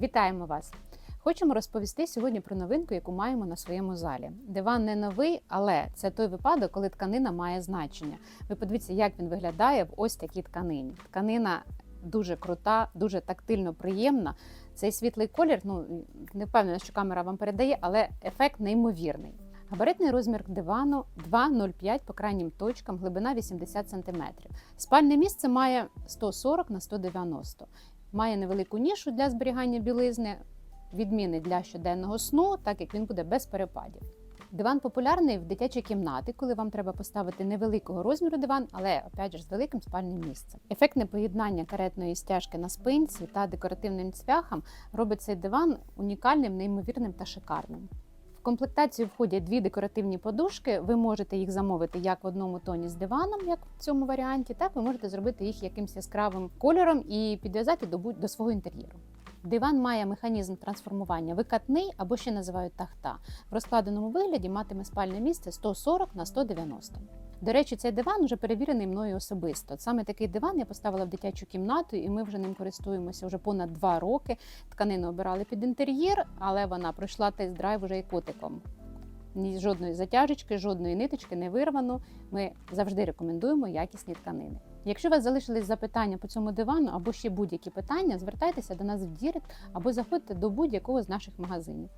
Вітаємо вас! Хочемо розповісти сьогодні про новинку, яку маємо на своєму залі. Диван не новий, але це той випадок, коли тканина має значення. Ви подивіться, як він виглядає в ось такій тканині. Тканина дуже крута, дуже тактильно приємна. Цей світлий колір, ну не впевнена, що камера вам передає, але ефект неймовірний. Габаритний розмір дивану 2,05 по крайнім точкам, глибина 80 см. Спальне місце має 140 на 190 Має невелику нішу для зберігання білизни, відміни для щоденного сну, так як він буде без перепадів. Диван популярний в дитячій кімнаті, коли вам треба поставити невеликого розміру диван, але опять же з великим спальним місцем. Ефектне поєднання каретної стяжки на спинці та декоративним цвяхам робить цей диван унікальним, неймовірним та шикарним. В комплектацію входять дві декоративні подушки. Ви можете їх замовити як в одному тоні з диваном, як в цьому варіанті, так ви можете зробити їх якимсь яскравим кольором і підв'язати до, свого інтер'єру. Диван має механізм трансформування викатний або ще називають тахта. В розкладеному вигляді матиме спальне місце 140 на 190. До речі, цей диван вже перевірений мною особисто. Саме такий диван я поставила в дитячу кімнату, і ми вже ним користуємося вже понад два роки. Тканину обирали під інтер'єр, але вона пройшла тест-драйв уже і котиком. Ні жодної затяжечки, жодної ниточки не вирвано. Ми завжди рекомендуємо якісні тканини. Якщо у вас залишились запитання по цьому дивану або ще будь-які питання, звертайтеся до нас в Дірект або заходьте до будь-якого з наших магазинів.